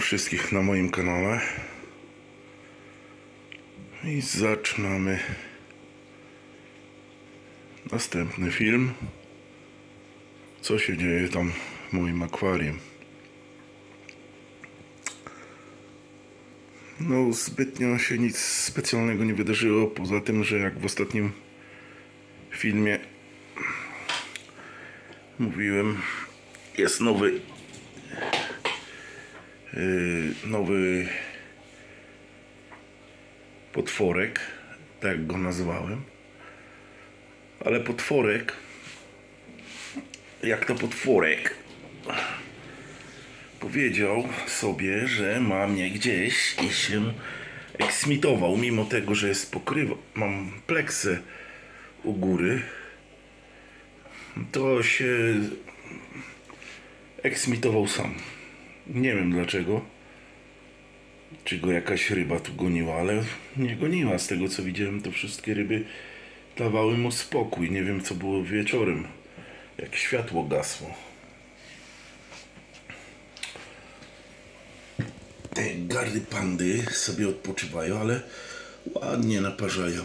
Wszystkich na moim kanale. I zaczynamy następny film. Co się dzieje tam w moim akwarium? No, zbytnio się nic specjalnego nie wydarzyło, poza tym, że jak w ostatnim filmie mówiłem, jest nowy nowy potworek, tak go nazwałem. Ale potworek, jak to potworek, powiedział sobie, że ma mnie gdzieś i się eksmitował, mimo tego, że jest pokrywa, mam pleksę u góry, to się eksmitował sam. Nie wiem dlaczego. Czy go jakaś ryba tu goniła, ale nie goniła. Z tego co widziałem, to wszystkie ryby dawały mu spokój. Nie wiem co było wieczorem, jak światło gasło. Te gardy pandy sobie odpoczywają, ale ładnie naparzają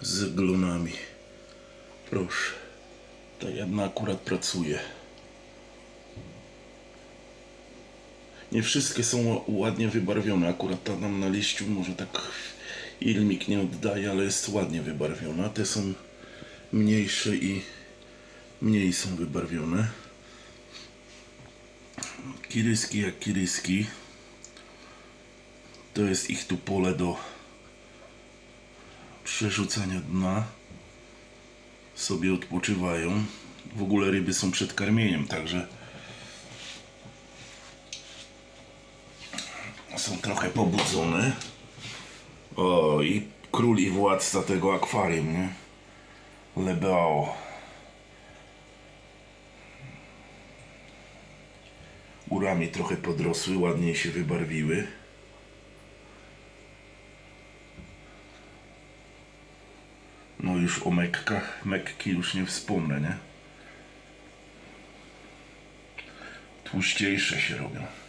z glonami. Proszę. Ta jedna akurat pracuje. Nie wszystkie są ładnie wybarwione. Akurat ta tam na liściu może tak ilmik nie oddaje, ale jest ładnie wybarwiona. Te są mniejsze i mniej są wybarwione. Kiryski jak kiryski. To jest ich tu pole do przerzucania dna. Sobie odpoczywają. W ogóle ryby są przed karmieniem, także są trochę pobudzone. O, i król i władca tego akwarium, nie? Lebao. Urami trochę podrosły, ładniej się wybarwiły. No już o mekkach, mekki już nie wspomnę, nie? Tłuściejsze się robią.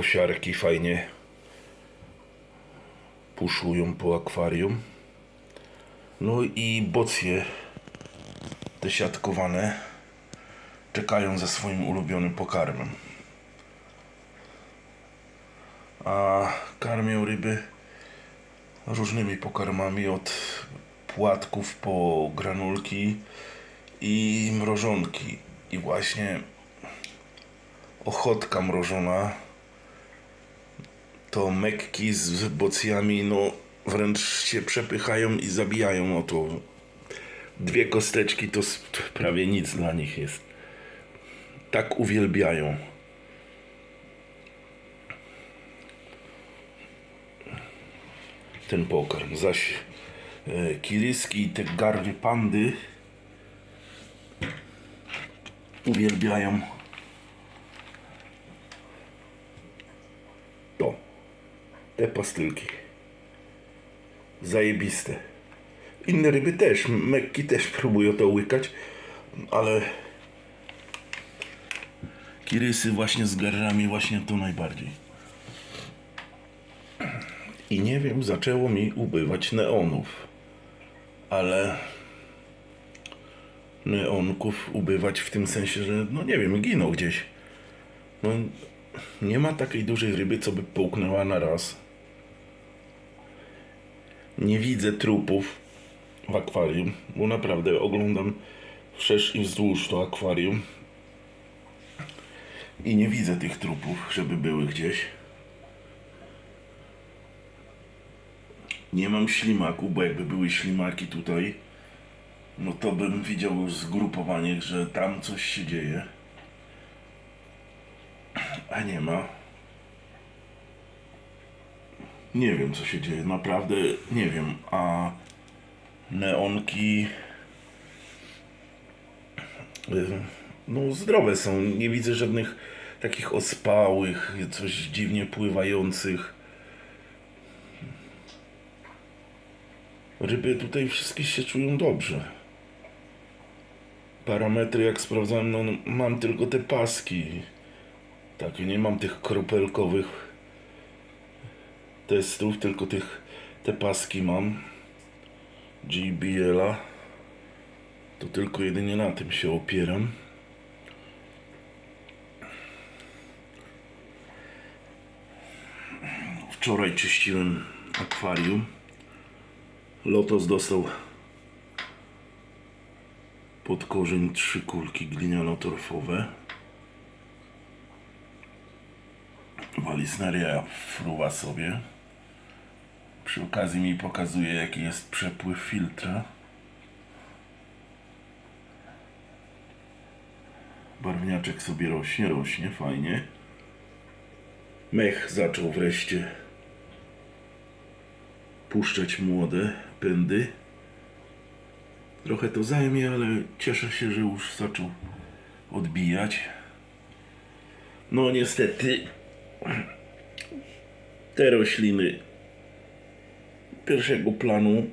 Kosiarki fajnie puszują po akwarium. No i bocje te siatkowane czekają za swoim ulubionym pokarmem. A karmię ryby różnymi pokarmami od płatków po granulki i mrożonki. I właśnie ochotka mrożona to mekki z bocjami no wręcz się przepychają i zabijają o to. Dwie kosteczki to prawie nic dla nich jest. Tak uwielbiają. Ten pokarm. Zaś e, kiriski i te garwy pandy uwielbiają to. Te pastylki. Zajebiste. Inne ryby też, mekki też próbują to łykać, ale kirysy właśnie z garrami właśnie to najbardziej. I nie wiem, zaczęło mi ubywać neonów, ale neonków ubywać w tym sensie, że no nie wiem, giną gdzieś. No, nie ma takiej dużej ryby, co by połknęła na raz. Nie widzę trupów w akwarium, bo naprawdę oglądam wszerz i wzdłuż to akwarium i nie widzę tych trupów, żeby były gdzieś. Nie mam ślimaku, bo jakby były ślimaki tutaj, no to bym widział zgrupowanie, że tam coś się dzieje. A nie ma. Nie wiem, co się dzieje. Naprawdę nie wiem. A neonki. y, No, zdrowe są. Nie widzę żadnych takich ospałych, coś dziwnie pływających. Ryby tutaj wszystkie się czują dobrze. parametry jak sprawdzałem, no mam tylko te paski. Takie, nie mam tych kropelkowych testów, tylko tych, te paski mam. GBL-a. To tylko jedynie na tym się opieram. Wczoraj czyściłem akwarium. Lotos dostał pod korzeń trzy kulki gliniano-torfowe. Walisneria fruwa sobie. Przy okazji mi pokazuje jaki jest przepływ filtra. Barwniaczek sobie rośnie, rośnie, fajnie. Mech zaczął wreszcie puszczać młode pędy. Trochę to zajmie, ale cieszę się, że już zaczął odbijać. No niestety te rośliny pierwszego planu,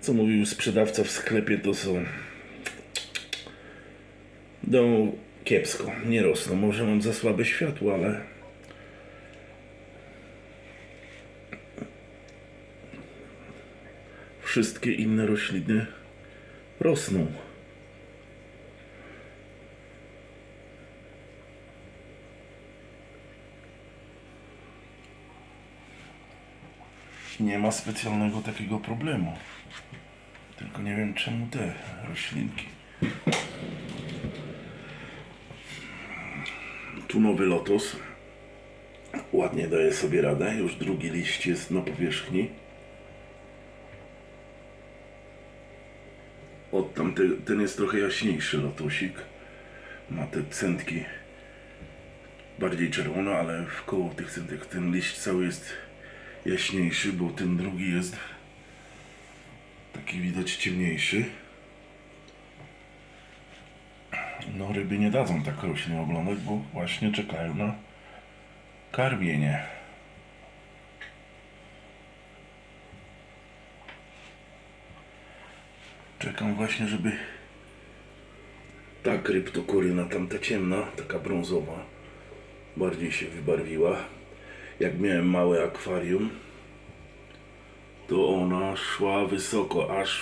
co mówił sprzedawca w sklepie, to są no kiepsko, nie rosną. Może mam za słabe światło, ale wszystkie inne rośliny rosną. Nie ma specjalnego takiego problemu. Tylko nie wiem czemu te roślinki. Tu nowy lotos. Ładnie daje sobie radę. Już drugi liść jest na powierzchni. Od tamte, ten jest trochę jaśniejszy lotosik. Ma te centki bardziej czerwone, ale w koło tych centek ten liść cały jest jaśniejszy, bo ten drugi jest taki widać ciemniejszy. No ryby nie dadzą tak roślin oglądać, bo właśnie czekają na karmienie. Czekam właśnie, żeby ta kryptokoryna, tamta ciemna, taka brązowa, bardziej się wybarwiła. Jak miałem małe akwarium, to ona szła wysoko, aż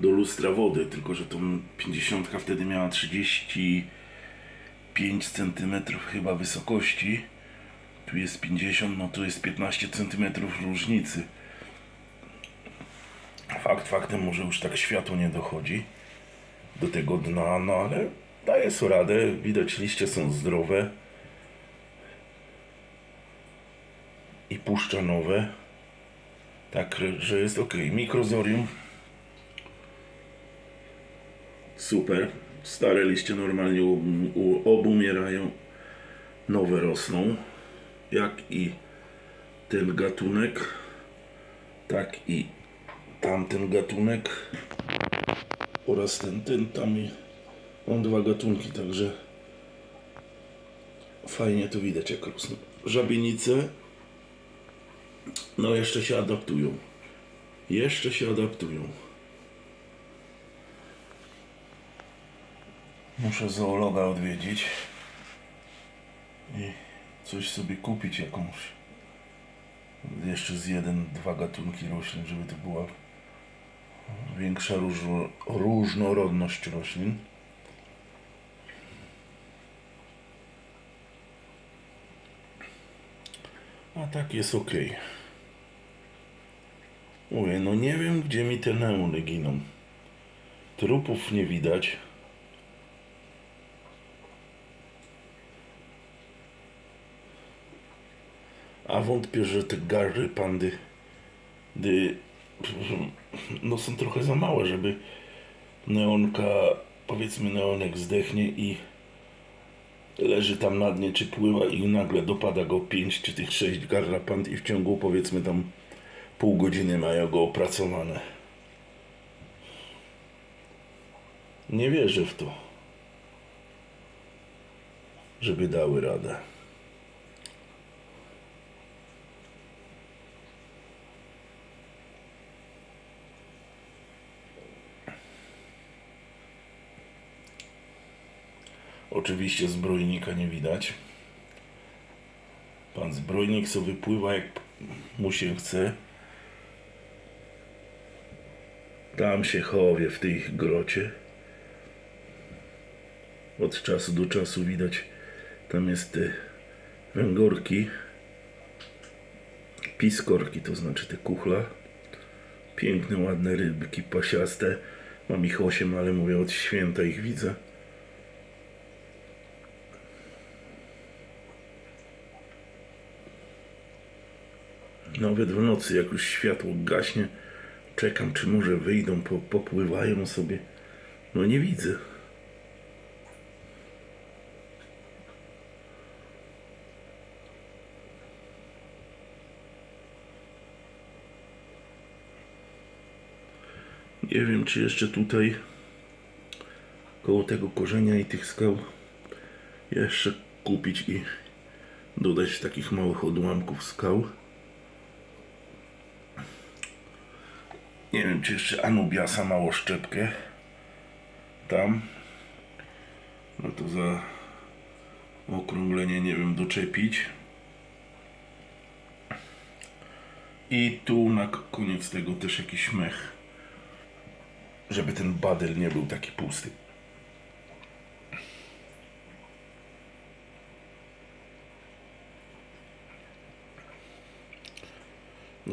do lustra wody, tylko że tą 50 wtedy miała 35 cm chyba wysokości. Tu jest 50, no to jest 15 cm różnicy. Fakt faktem, może już tak światło nie dochodzi do tego dna, no ale daje sobie radę. Widać, liście są zdrowe. Puszcza nowe. Tak, że jest ok. Mikrozorium. Super. Stare liście normalnie obumierają. Nowe rosną. Jak i ten gatunek. Tak i tamten gatunek oraz ten, ten tam i mam dwa gatunki, także fajnie to widać jak rosną. Żabienice no jeszcze się adaptują. Jeszcze się adaptują. Muszę zoologa odwiedzić i coś sobie kupić jakąś jeszcze z jeden, dwa gatunki roślin, żeby to była większa różno, różnorodność roślin. A tak jest ok. Mówię, no nie wiem gdzie mi te neony giną. Trupów nie widać. A wątpię, że te gary pandy dy, no są trochę za małe, żeby neonka, powiedzmy neonek zdechnie i leży tam na dnie, czy pływa i nagle dopada go 5 czy tych 6 garrapant i w ciągu powiedzmy tam pół godziny mają go opracowane. Nie wierzę w to, żeby dały radę. Oczywiście zbrojnika nie widać. Pan zbrojnik sobie wypływa jak mu się chce. Tam się chowie w tej grocie. Od czasu do czasu widać, tam jest te węgorki, piskorki, to znaczy te kuchla. Piękne, ładne rybki pasiaste. Mam ich osiem, ale mówię od święta ich widzę. Nawet w nocy, jak już światło gaśnie, czekam, czy może wyjdą, po, popływają sobie. No nie widzę. Nie wiem, czy jeszcze tutaj koło tego korzenia i tych skał jeszcze kupić i dodać takich małych odłamków skał. Nie wiem, czy jeszcze Anubiasa mało szczepkę tam. No to za okrąglenie, nie wiem, doczepić. I tu na koniec tego też jakiś mech. Żeby ten badel nie był taki pusty.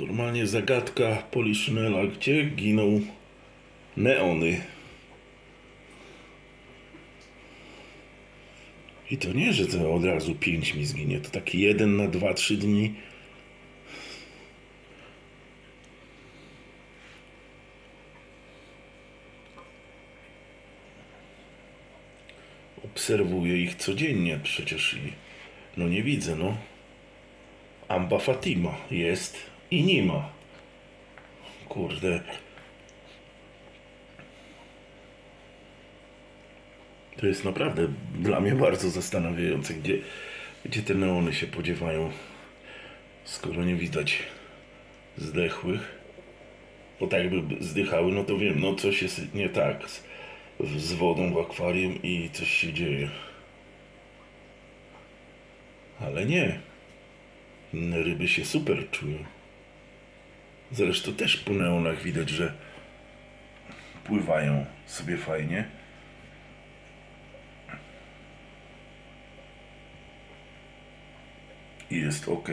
Normalnie zagadka Poliszynela, gdzie giną neony. I to nie, że to od razu pięć mi zginie, to taki jeden na dwa, trzy dni. Obserwuję ich codziennie przecież i no nie widzę, no. Amba Fatima jest i nie ma. Kurde. To jest naprawdę dla mnie bardzo zastanawiające, gdzie, gdzie te neony się podziewają, skoro nie widać zdechłych. Bo tak jakby zdychały, no to wiem, no coś jest nie tak z, z wodą w akwarium i coś się dzieje. Ale nie. Ryby się super czują. Zresztą też po neonach widać, że pływają sobie fajnie. I jest ok.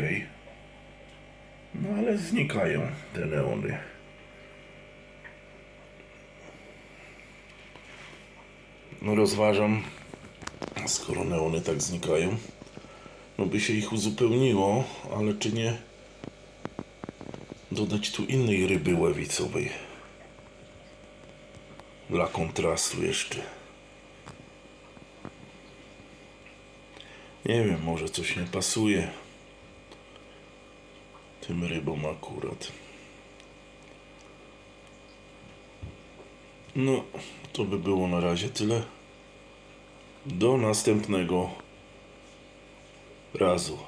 No ale znikają te neony. No rozważam, skoro neony tak znikają, no by się ich uzupełniło, ale czy nie dodać tu innej ryby ławicowej dla kontrastu jeszcze. Nie wiem, może coś nie pasuje tym rybom akurat. No, to by było na razie tyle. Do następnego razu.